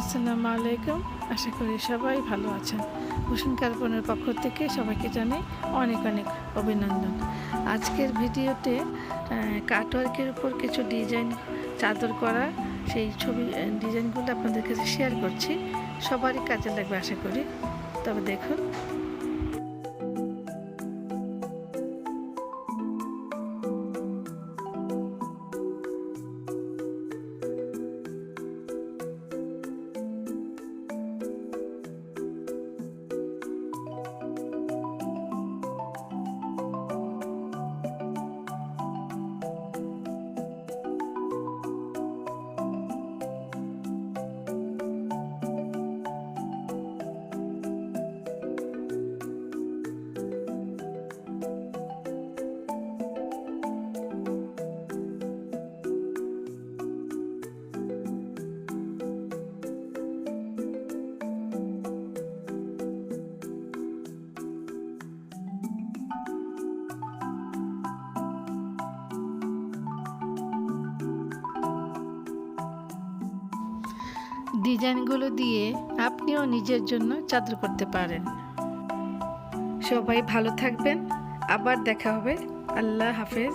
আসসালামু আলাইকুম। আশা করি সবাই ভালো আছেন। ভূষণ কার্পনের পক্ষ থেকে সবাইকে জানাই অনেক অনেক অভিনন্দন। আজকের ভিডিওতে কাটওয়ার্কের উপর কিছু ডিজাইন, চাদর করা, সেই ছবি ডিজাইনগুলো আপনাদের কাছে শেয়ার করছি। সবারই কাজে লাগবে আশা করি। তবে দেখুন ডিজাইনগুলো দিয়ে আপনিও নিজের জন্য চাদর করতে পারেন। সবাই ভালো থাকবেন। আবার দেখা হবে। আল্লাহ হাফেজ।